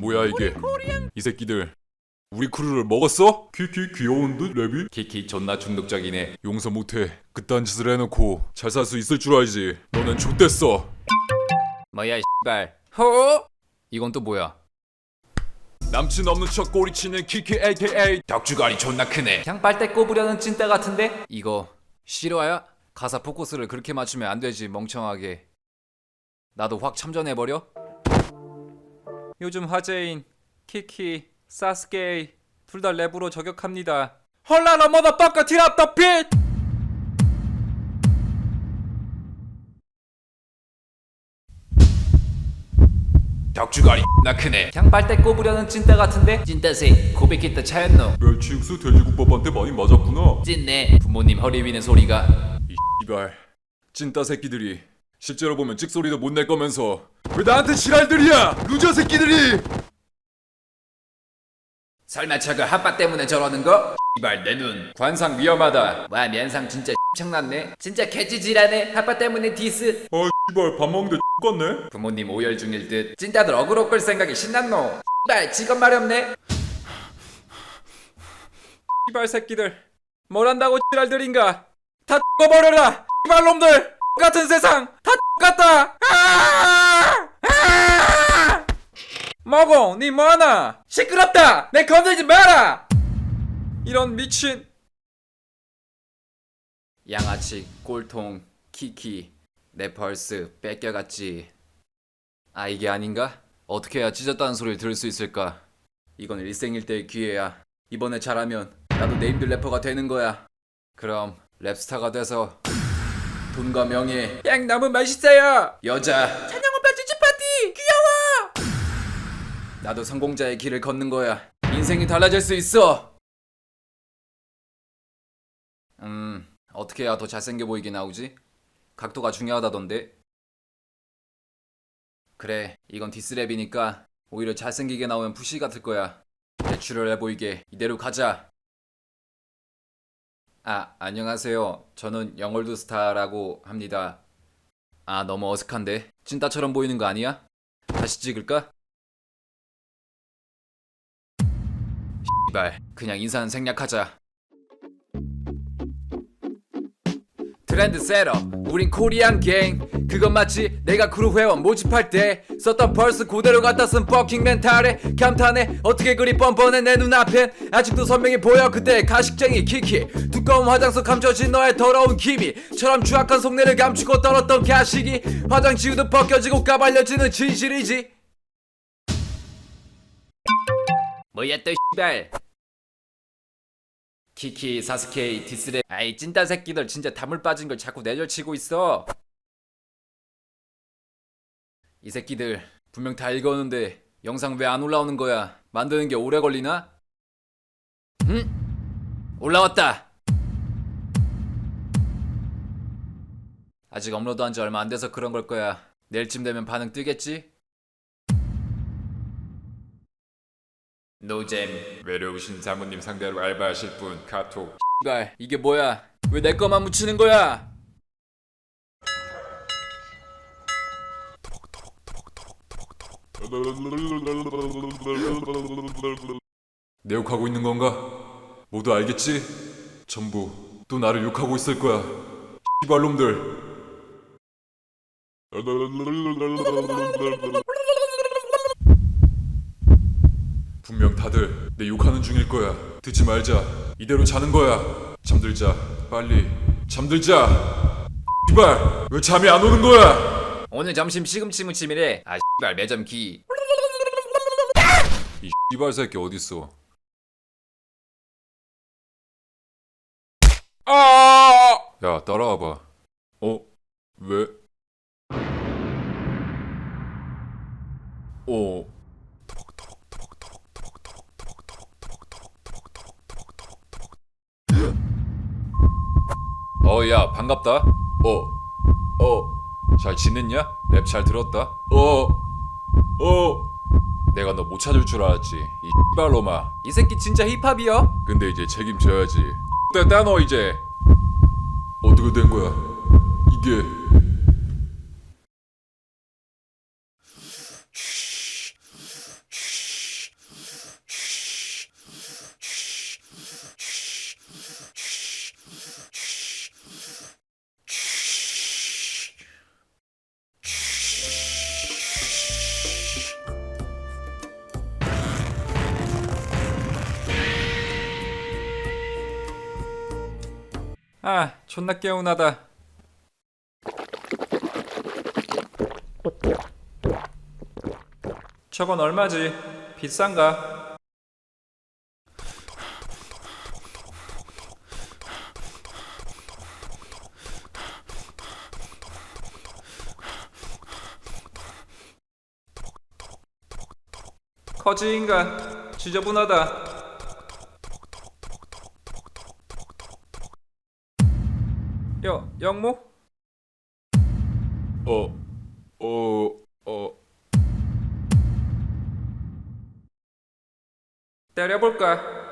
뭐야 이게? 이 새끼들. 우리 크루를 먹었어? 키키 귀여운 듯 랩이? 키키 존나 중독적이네. 용서 못해. 그딴 짓을 해놓고 잘 살 수 있을 줄 알지. 너는 좆됐어. 뭐야 이 씨발. 호 이건 또 뭐야? 남친 없는 척 꼬리치는 키키 AKA 덕주갈이 존나 크네. 그냥 빨대 꼽으려는 찐따 같은데? 이거 실화야? 가사 포커스를 그렇게 맞추면 안 되지 멍청하게. 나도 확 참전해버려? 요즘 화제인 키키 사스케이 둘 다 랩으로 저격합니다. 헐라라 머더퍼커 티랍 더 핏! 덕주갈이 존나 크네. 그냥 빨대 꼽으려는 찐따 같은데? 찐따새 고백했다 차였노. 멸치 육수 돼지국밥한테 많이 맞았구나. 찐네. 부모님 허리 위는 소리가. 이 씨발. 찐따 새끼들이 실제로 보면 찍소리도 못 낼 거면서 왜 나한테 지랄들이야? 루저 새끼들이! 설마 저거 핫바 때문에 저러는 거? 이발 내 눈. 관상 위험하다. 와 면상 진짜 X창났네. 진짜 개찌질하네. 핫바 때문에 디스. 아 씨발 밥 먹는데 X같네? 부모님 오열 중일 듯. 찐따들 어그로 끌 생각이 신났노. 이발 직업 마렵네. 이발 새끼들 뭘 한다고 지랄들인가? 다 X버려라 이발 놈들. 같은 세상 다 X같다. 아! 아! 먹어 니 뭐하나? 시끄럽다! 내 건들지 마라! 이런 미친. 양아치 꼴통 키키 내 벌스 뺏겨갔지. 아 이게 아닌가? 어떻게 해야 찢었다는 소리를 들을 수 있을까? 이건 일생일대의 기회야. 이번에 잘하면 나도 네임드 래퍼가 되는 거야. 그럼 랩스타가 돼서 돈과 명예. 양 너무 맛있어요. 여자 나도 성공자의 길을 걷는 거야. 인생이 달라질 수 있어. 음 어떻게 해야 더 잘생겨 보이게 나오지? 각도가 중요하다던데. 그래 이건 디스랩이니까 오히려 잘생기게 나오면 푸시 같을 거야. 내추럴해 보이게. 이대로 가자. 아 안녕하세요. 저는 영월드 스타라고 합니다. 아 너무 어색한데? 찐따처럼 보이는 거 아니야? 다시 찍을까? 발 그냥 인사는 생략하자. 트렌드 세러 우린 코리안 갱. 그건 맞지 내가 크루 회원 모집할 때 썼던 벌스 그대로 갖다 쓴 버킹 멘탈에 감탄해. 어떻게 그리 뻔뻔해 내 눈앞엔. 아직도 선명히 보여 그때 가식쟁이 키키. 두꺼운 화장솜 감춰진 너의 더러운 기미처럼 추악한 속내를 감추고 떨었던 가식이. 화장 지우듯 벗겨지고 까발려지는 진실이지. 뭐야 또 씨발 키키 사스케이 디스레 아이 찐따 새끼들 진짜 다물 빠진 걸 자꾸 내절치고 있어 이 새끼들 분명 다 읽었는데 영상 왜 안 올라오는 거야 만드는 게 오래 걸리나? 응? 올라왔다 아직 업로드한 지 얼마 안 돼서 그런 걸 거야 내일쯤 되면 반응 뜨겠지? 노잼 외로우신 사모님 상대로 알바하실 분 카톡 발 이게 뭐야? 왜 내 거만 묻히는 거야? 내 욕하고 있는 건가? 모두 알겠지? 전부 또 나를 욕하고 있을 거야 씨발놈들 분명 다들 내 욕하는 중일 거야. 듣지 말자. 이대로 자는 거야. 잠들자. 빨리. 잠들자. 씨발 왜 잠이 안 오는 거야? 오늘 점심 시금치 무침이래. 아 씨발 매점 기. 이 씨발 새끼 어딨어? 아! 야 따라와봐. 어? 왜? 어 어, 야, 반갑다. 어, 어, 잘 지냈냐? 랩 잘 들었다. 어, 어. 내가 너 못 찾을 줄 알았지. 이 씨발로마. 이 새끼 진짜 힙합이야? 근데 이제 책임져야지. 됐다 너 이제. 어떻게 된 거야? 이게 아, 존나 개운하다. 저건 얼마지? 비싼가? 거지인가? 지저분하다. 여, 영모? 어, 어, 어. 때려볼까?